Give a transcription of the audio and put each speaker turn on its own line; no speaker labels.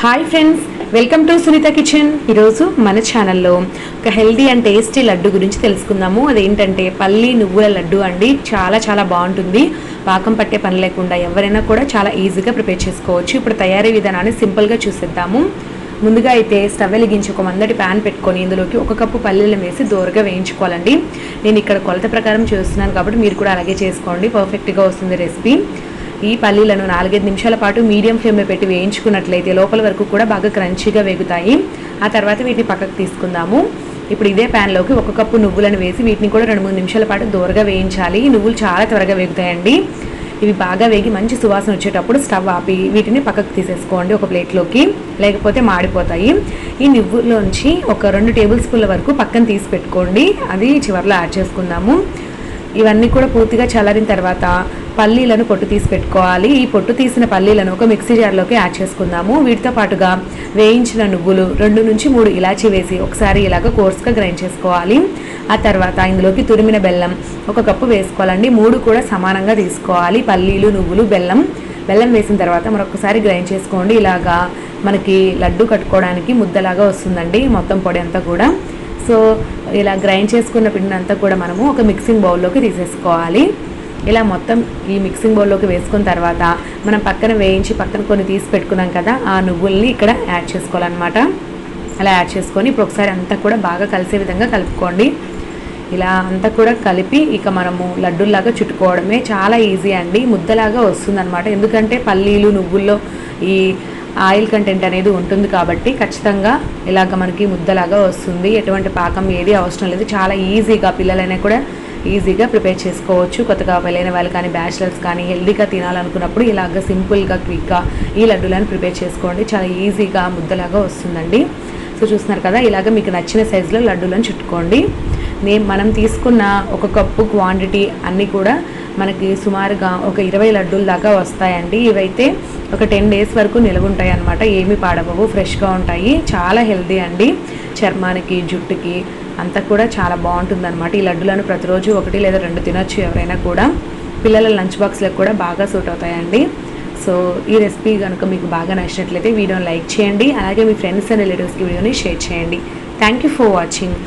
Hi friends welcome to Sunitha kitchen ఈరోజు మన ఛానల్లో ఒక హెల్దీ అండ్ టేస్టీ లడ్డు గురించి తెలుసుకుందాము. అదేంటంటే పల్లి నువ్వుల లడ్డు అండి. చాలా చాలా బాగుంటుంది. పాకం పట్టే పని లేకుండా ఎవరైనా కూడా చాలా ఈజీగా ప్రిపేర్ చేసుకోవచ్చు. ఇప్పుడు తయారీ విధానాన్ని సింపుల్గా చూసేద్దాము. ముందుగా అయితే స్టవ్ వెలిగించి ఒక మందటి ప్యాన్ పెట్టుకొని ఇందులోకి ఒక కప్పు పల్లీలను వేసి దోరగా వేయించుకోవాలండి. నేను ఇక్కడ కొలత ప్రకారం చేస్తున్నాను కాబట్టి మీరు కూడా అలాగే చేసుకోండి. పర్ఫెక్ట్గా వస్తుంది రెసిపీ ఈ పల్లీలను నాలుగైదు నిమిషాల పాటు మీడియం ఫ్లేమ్లో పెట్టి వేయించుకున్నట్లయితే లోపల వరకు కూడా బాగా క్రంచీగా వేగుతాయి. ఆ తర్వాత వీటిని పక్కకు తీసుకుందాము. ఇప్పుడు ఇదే ప్యాన్లోకి ఒక కప్పు నువ్వులను వేసి వీటిని కూడా రెండు మూడు నిమిషాల పాటు దూరగా వేయించాలి. ఈ నువ్వులు చాలా త్వరగా వేగుతాయండి. ఇవి బాగా వేగి మంచి సువాసన వచ్చేటప్పుడు స్టవ్ ఆపి వీటిని పక్కకు తీసేసుకోండి ఒక ప్లేట్లోకి. లేకపోతే మాడిపోతాయి. ఈ నువ్వులోంచి ఒక రెండు టేబుల్ స్పూన్ల వరకు పక్కన తీసి పెట్టుకోండి. అది చివరిలో యాడ్ చేసుకుందాము. ఇవన్నీ కూడా పూర్తిగా చల్లారిన తర్వాత పల్లీలను పొట్టు తీసి పెట్టుకోవాలి. ఈ పొట్టు తీసిన పల్లీలను ఒక మిక్సీ జార్లోకి యాడ్ చేసుకుందాము. వీటితో పాటుగా వేయించిన నువ్వులు రెండు నుంచి మూడు ఇలాచీ వేసి ఒకసారి ఇలాగ కోర్స్గా గ్రైండ్ చేసుకోవాలి. ఆ తర్వాత ఇందులోకి తురిమిన బెల్లం ఒక కప్పు వేసుకోవాలండి. మూడు కూడా సమానంగా తీసుకోవాలి. పల్లీలు నువ్వులు బెల్లం. బెల్లం వేసిన తర్వాత మరొకసారి గ్రైండ్ చేసుకోండి. ఇలాగా మనకి లడ్డు కట్టుకోవడానికి ముద్దలాగా వస్తుందండి. మొత్తం పొడి అంతా కూడా. సో ఇలా గ్రైండ్ చేసుకున్న పిండిని అంతా కూడా మనము ఒక మిక్సింగ్ బౌల్లోకి తీసేసుకోవాలి. ఇలా మొత్తం ఈ మిక్సింగ్ బౌల్లోకి వేసుకున్న తర్వాత మనం పక్కన వేయించి పక్కన కొన్ని తీసి పెట్టుకున్నాం కదా ఆ నువ్వుల్ని ఇక్కడ యాడ్ చేసుకోవాలన్నమాట. అలా యాడ్ చేసుకొని ఇప్పుడు ఒకసారి అంతా కూడా బాగా కలిసే విధంగా కలుపుకోండి. ఇలా అంతా కూడా కలిపి ఇక మనము లడ్డూల్లాగా చుట్టుకోవడమే చాలా ఈజీ అండి. ముద్దలాగా వస్తుందన్నమాట. ఎందుకంటే పల్లీలు నువ్వుల్లో ఈ ఆయిల్ కంటెంట్ అనేది ఉంటుంది కాబట్టి ఖచ్చితంగా ఇలాగ మనకి ముద్దలాగా వస్తుంది. ఎటువంటి పాకం ఏది అవసరం లేదు. చాలా ఈజీగా పిల్లలైనా కూడా ఈజీగా ప్రిపేర్ చేసుకోవచ్చు. కొత్తగా పెళ్ళైన వాళ్ళు కానీ బ్యాచిలర్స్ కానీ హెల్దీగా తినాలనుకున్నప్పుడు ఇలాగ సింపుల్గా క్విక్గా ఈ లడ్డూలను ప్రిపేర్ చేసుకోండి. చాలా ఈజీగా ముద్దలాగా వస్తుందండి. సో చూస్తున్నారు కదా ఇలాగ మీకు నచ్చిన సైజులో లడ్డూలను చుట్టుకోండి. నేను మనం తీసుకున్న ఒక కప్పు క్వాంటిటీ అన్నీ కూడా మనకి సుమారుగా ఒక ఇరవై లడ్డూల దాకా వస్తాయండి. ఇవైతే ఒక టెన్ డేస్ వరకు నిలవుంటాయి అనమాట ఏమి పాడవవు ఫ్రెష్గా ఉంటాయి. చాలా హెల్దీ అండి. చర్మానికి జుట్టుకి అంతా కూడా చాలా బాగుంటుందన్నమాట. ఈ లడ్డులను ప్రతిరోజు ఒకటి లేదా రెండు తినొచ్చు ఎవరైనా కూడా. పిల్లల లంచ్ బాక్స్లకు కూడా బాగా సూట్ అవుతాయండి. సో ఈ రెసిపీ కనుక మీకు బాగా నచ్చినట్లయితే వీడియోని లైక్ చేయండి. అలాగే మీ ఫ్రెండ్స్ అండ్ రిలేటివ్స్కి వీడియోని షేర్ చేయండి. Thank you for watching.